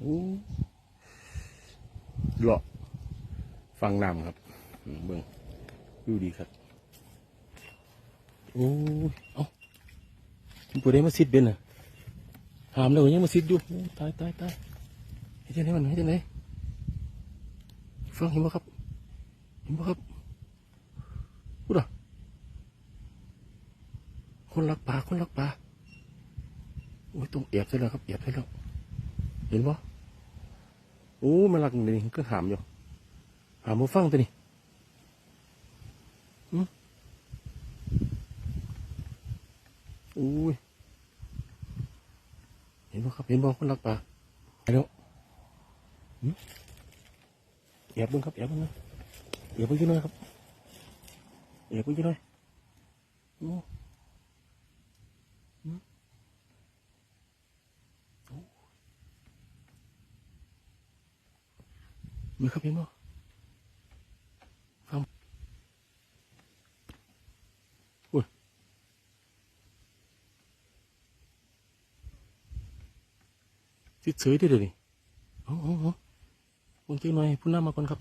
โอ้เลาะฟังน้ำครับเบิ่งดูดีครับ โอ้ยเอ้าคุณปู่ได้มาซิดเป็นอะหามแล้วยังมาซิดอยู่ตายตายตายเฮ้เจ้าไหนมันเฮ้เจ้าไหนฟังเห็นบ่ครับ เห็นบ่ครับพูดอะคนรักป่าคนรักป่าโอ้ยต้องเอียบใช่แล้วครับเอียบใช่แล้ว เห็นบ่โอ้มันรักนี่ก็หามอยู่หามมาฟังตัวนี้อืมโอ้ยเห็นบ่ครับเห็นบ่คนรักป่าไปแล้วอืมแอบบิ่งครับแอบบิ่งนะแอบเบิ่งยู่น่อยครับแอบเบิ่งยู่น่อยโอ้อืมโอ้ มือครับพี่โมฟังอุ้ยสิเฉยได้เลยนี่เอ๋อาเอาเก่งหน่อยพุ่นหน้ามาก่อนครับ